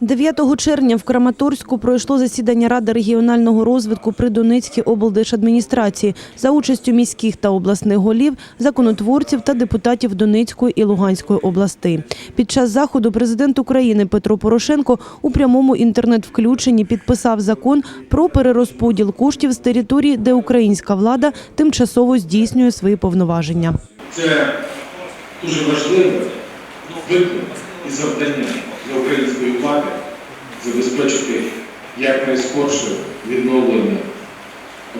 9 червня в Краматорську пройшло засідання Ради регіонального розвитку при Донецькій облдержадміністрації за участю міських та обласних голів, законотворців та депутатів Донецької і Луганської областей. Під час заходу президент України Петро Порошенко у прямому інтернет-включенні підписав закон про перерозподіл коштів з території, де українська влада тимчасово здійснює свої повноваження. Це дуже важливе і завдання для української влади забезпечити якнайскорше відновлення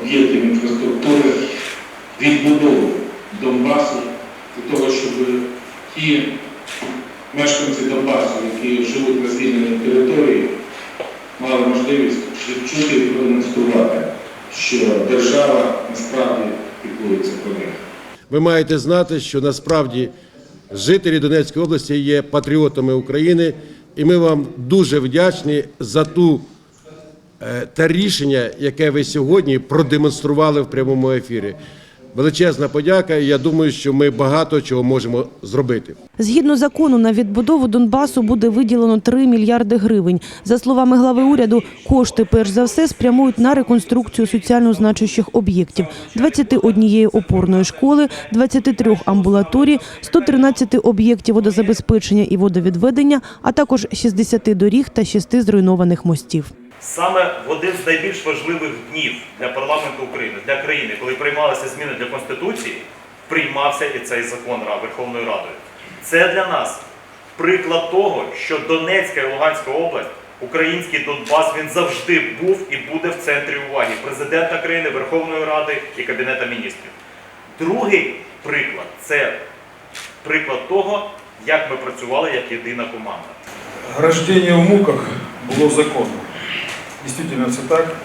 об'єктів інфраструктури, відбудову Донбасу, для того, щоб ті мешканці Донбасу, які живуть на звільненій території, мали можливість відчути і продемонструвати, що держава насправді піклується про них. Ви маєте знати, що насправді жителі Донецької області є патріотами України, і ми вам дуже вдячні за ту та те рішення, яке ви сьогодні продемонстрували в прямому ефірі. Величезна подяка. і Я думаю, що ми багато чого можемо зробити. Згідно закону, на відбудову Донбасу буде виділено 3 мільярди гривень. За словами глави уряду, кошти перш за все спрямують на реконструкцію соціально значущих об'єктів: 21 опорної школи, 23 амбулаторій, 113 об'єктів водозабезпечення і водовідведення, а також 60 доріг та 6 зруйнованих мостів. Саме в один з найбільш важливих днів для парламенту України, для країни, коли приймалися зміни для Конституції, приймався і цей закон Верховною Радою. Це для нас приклад того, що Донецька і Луганська область, український Донбас, він завжди був і буде в центрі уваги президента країни, Верховної Ради і Кабінета міністрів. Другий приклад це приклад того, як ми працювали як єдина команда. Рождение в муках було законом. Дійсно це так.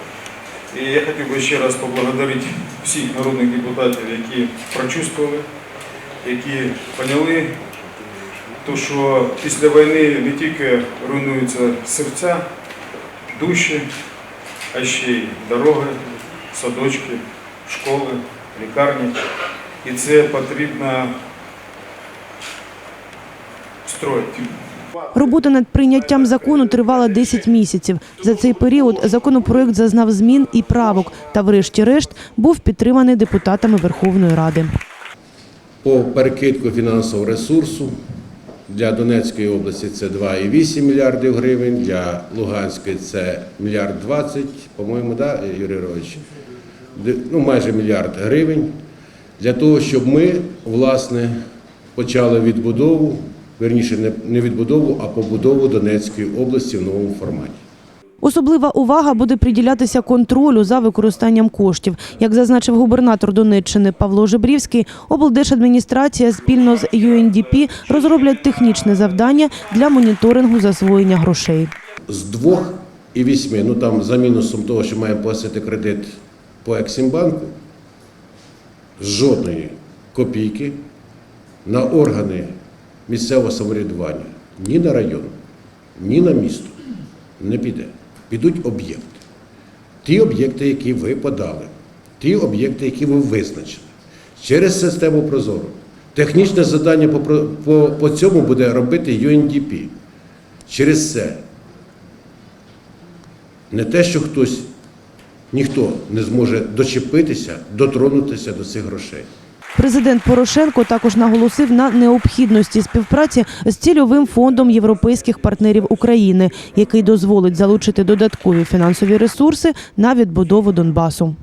І я хотів би ще раз поблагодарити всіх народних депутатів, які прочувствували, які поняли, то, що після війни не тільки руйнуються серця, душі, а ще й дороги, садочки, школи, лікарні. І це потрібно строїти. Робота над прийняттям закону тривала 10 місяців. За цей період законопроект зазнав змін і правок та, врешті-решт, був підтриманий депутатами Верховної Ради. По перекидку фінансового ресурсу для Донецької області це 2,8 мільярдів гривень, для Луганської це мільярд 20, по-моєму, да, Юрій Рович? Ну, майже мільярд гривень для того, щоб ми, власне, почали відбудову, верніше, не- відбудову, а побудову Донецької області в новому форматі. Особлива увага буде приділятися контролю за використанням коштів. Як зазначив губернатор Донеччини Павло Жебрівський, облдержадміністрація спільно з UNDP розроблять технічне завдання для моніторингу засвоєння грошей. з двох і вісьми, ну там за мінусом того, що маємо погасити кредит по Ексімбанку, жодної копійки на органи місцевого самоврядування ні на район, ні на місто не піде. Підуть об'єкти. Ті об'єкти, які ви подали, ті об'єкти, які ви визначили, через систему Прозоро. Технічне завдання по, по, по цьому буде робити UNDP. Через це не те, що хтось, ніхто не зможе дочепитися, дотронутися до цих грошей. Президент Порошенко також наголосив на необхідності співпраці з цільовим фондом європейських партнерів України, який дозволить залучити додаткові фінансові ресурси на відбудову Донбасу.